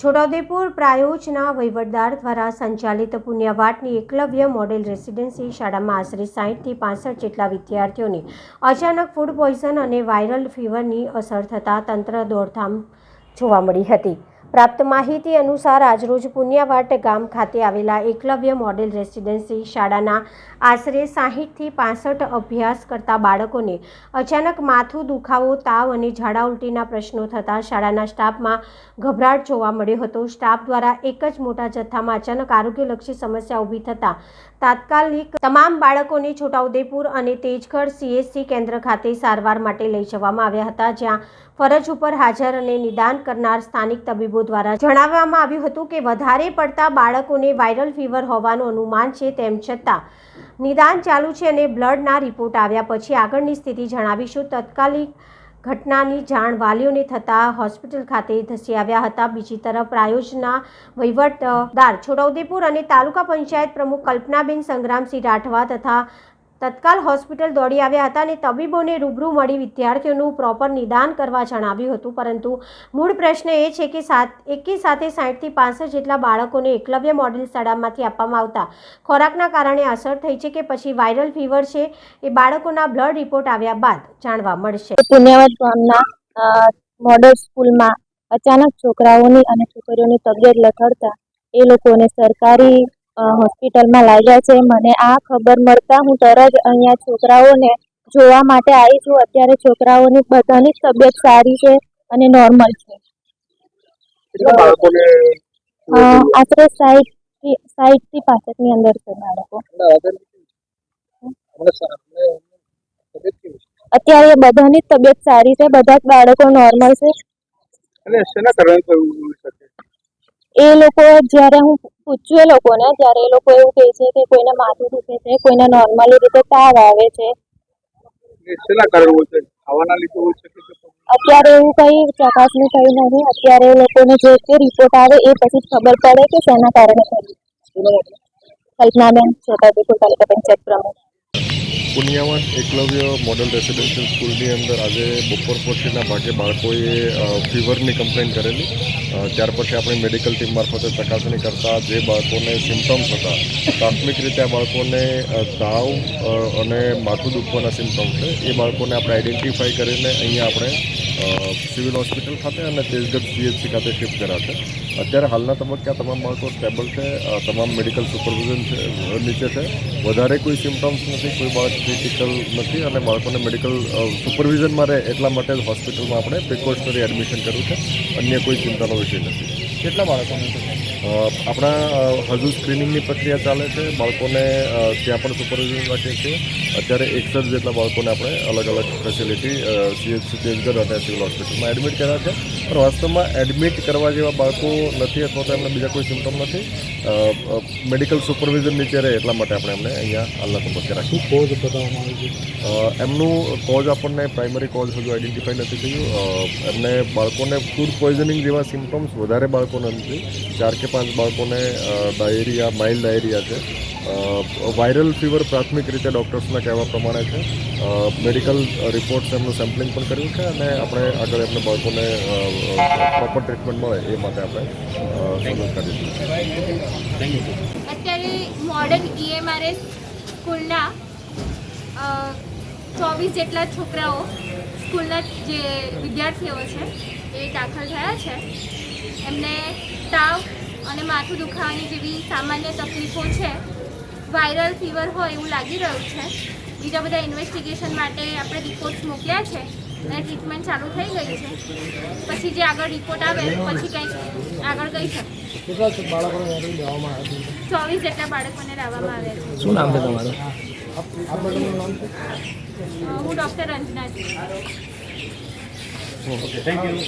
છોટાઉદેપુર પ્રાયોજના વહીવટદાર દ્વારા સંચાલિત પુણ્યવાટની Eklavya model residency શાળામાં આશરે સાહીઠથી પાસઠ જેટલા વિદ્યાર્થીઓને અચાનક ફૂડ પોઈઝન અને વાયરલ ફીવરની અસર થતાં તંત્ર દોડધામ જોવા મળી હતી. પ્રાપ્ત માહિતી અનુસાર આજરોજ પુન્યાવાટ ગામ ખાતે આવેલા એકલવ્ય મોડેલ રેસિડેન્સી શાળાના આશરે સાહીઠથી પાસઠ અભ્યાસ કરતા બાળકોને અચાનક માથું દુખાવો, તાવ અને ઝાડા ઉલટીના પ્રશ્નો થતાં શાળાના સ્ટાફમાં ગભરાટ જોવા મળ્યો હતો. સ્ટાફ દ્વારા એક જ મોટા જથ્થામાં અચાનક આરોગ્યલક્ષી સમસ્યા ઊભી થતાં તાત્કાલિક તમામ બાળકોને છોટાઉદેપુર અને તેજગઢ સીએસસી કેન્દ્ર ખાતે સારવાર માટે લઈ જવામાં આવ્યા હતા, જ્યાં ફરજ ઉપર હાજર અને નિદાન કરનાર સ્થાનિક તબીબો દ્વારા જણાવવામાં આવ્યું હતું કે વધારે પડતા બાળકોને વાયરલ ફીવર હોવાનું અનુમાન છે તેમ છતાં નિદાન ચાલુ છે અને બ્લડના રિપોર્ટ આવ્યા પછી આગળની સ્થિતિ જણાવીશું. તત્કાલિક ઘટનાની જાણ વાલીઓને થતાં હોસ્પિટલ ખાતે ધસી આવ્યા હતા. બીજી તરફ પ્રાયોજના વહીવટદાર છોટાઉદેપુર અને તાલુકા પંચાયત પ્રમુખ કલ્પનાબેન સંગ્રામસિંહ રાઠવા તથા તત્કાલ હોસ્પિટલ દોડી આવ્યા હતા અને તબીબોને રૂબરૂ મળી વિદ્યાર્થીઓનું પ્રોપર નિદાન કરવા જણાવ્યું હતું. પરંતુ મૂળ પ્રશ્ન એ છે કે સાત, એકી સાથે સાઠથી પાસઠ જેટલા બાળકોને એકલવ્ય મોડેલ શાળામાંથી આપવામાં આવતા ખોરાકના કારણે અસર થઈ છે કે પછી વાયરલ ફીવર છે એ બાળકોના બ્લડ રિપોર્ટ આવ્યા બાદ જાણવા મળશે. પુણ્યવત ગામના મોડલ સ્કૂલમાં અચાનક છોકરાઓની અને છોકરીઓની તબિયત લથડતા એ લોકોને સરકારી હોસ્પિટલમાં લાવ્યા છે. મને આ ખબર મળતા હું તરત અહીંયા છોકરાઓને જોવા માટે આવી છું. અત્યારે છોકરાઓની બધાની જ તબિયત સારી છે અને નોર્મલ છે. આશરે સાઠથી સાઠથી પાસઠની અંદર છે બાળકો. અત્યારે બધાની તબિયત સારી છે. બધા જ બાળકો નોર્મલ છે. એ લોકો જ્યારે હું પૂછ્યું એ લોકોને ત્યારે એ લોકો એવું કહે છે કે કોઈને માથું દુખે છે કોઈને નોર્મલી રીતે તાવ આવે છે. અત્યારે એવું કંઈ ચકાસણી થઈ નથી. અત્યારે એ લોકોને જે તે રિપોર્ટ આવે એ પછી ખબર પડે કે શેના કારણે થયું. કલ્પનાબેન છોટાઉદેપુર તાલુકા પંચાયત પ્રમુખ. પુનિયાવટ એકલવ્ય મોડલ રેસિડેન્શિયલ સ્કૂલની અંદર આજે બપોર પછીના ભાગે બાળકોએ ફીવરની કમ્પ્લેન કરેલી. ત્યાર પછી આપણી મેડિકલ ટીમ મારફતે ચકાસણી કરતાં જે બાળકોને સિમ્ટમ્સ હતા, પ્રાથમિક રીતે આ બાળકોને તાવ અને માથું દુખવાના સિમ્ટમ્સ છે. એ બાળકોને આપણે આઈડેન્ટિફાઈ કરીને અહીંયા આપણે સિવિલ હોસ્પિટલ ખાતે અને તેજગઢ સીએચસી ખાતે શિફ્ટ કર્યા છે. અત્યારે હાલના તબક્કે આ તમામ બાળકો સ્ટેબલ છે તમામ મેડિકલ સુપરવિઝન છે નીચે છે. વધારે કોઈ સિમ્ટમ્સ નથી, કોઈ બાળક ક્રિટિકલ નથી અને બાળકોને મેડિકલ સુપરવિઝનમાં રહે એટલા માટે જ હોસ્પિટલમાં આપણે પ્રિકોશનરી એડમિશન કર્યું છે. અન્ય કોઈ ચિંતાનો વિષય નથી. કેટલા બાળકોને આપણા હજુ સ્ક્રીનિંગની પ્રક્રિયા ચાલે છે. બાળકોને ત્યાં પણ સુપરવિઝન રાખીએ છીએ અત્યારે એકસઠ જેટલા બાળકોને આપણે અલગ અલગ ફેસિલિટી સીએચસી તેજગઢ અને સિવિલ હોસ્પિટલમાં એડમિટ કર્યા છે. પણ વાસ્તવમાં એડમિટ કરવા જેવા બાળકો નથી અથવા તો એમને બીજા કોઈ સિમ્ટમ નથી. મેડિકલ સુપરવિઝન નીચે રહે એટલા માટે આપણે એમને અહીંયા હાલના તબક્કે રાખ્યું કોઝ બતાવવામાં આવે છે? એમનું કોઝ આપણને પ્રાઇમરી કોઝ હજુ આઈડેન્ટિફાઈ નથી થયું. એમને બાળકોને ફૂડ પોઈઝનિંગ જેવા સિમ્ટમ્સ વધારે બાળકોને નથી ચાર કે પાંચ બાળકોને ડાયેરિયા માઇલ્ડ ડાયેરિયા છે. વાયરલ ફીવર પ્રાથમિક રીતે ડૉક્ટર્સના કહેવા પ્રમાણે છે. મેડિકલ રિપોર્ટ્સ એમનું સેમ્પલિંગ પણ કર્યું છે અને આપણે આગળ એમને બાળકોને પ્રોપર ટ્રીટમેન્ટ મળે એ માટે આપણે કરીશું અત્યારે મોડર્ન ઈએમઆરએસ સ્કૂલના ચોવીસ જેટલા છોકરાઓ સ્કૂલના જે વિદ્યાર્થીઓ છે એ દાખલ થયા છે. એમને તાવ અને માથું દુખાવાની જેવી સામાન્ય તકલીફો છે. વાયરલ ફીવર હોય એવું લાગી રહ્યું છે. બીજા બધા ઇન્વેસ્ટિગેશન માટે આપણે રિપોર્ટ્સ મોકલ્યા છે અને ટ્રીટમેન્ટ ચાલુ થઈ ગઈ છે. પછી જે આગળ રિપોર્ટ આવે પછી કંઈક આગળ કહી શકે કેટલા બાળકોને મેડિકલ દેવામાં છે? ચોવીસ જેટલા બાળકોને લાવવામાં આવ્યા છે. શું નામ છે તમારું? હું ડૉક્ટર રંજના છું. Okay thank you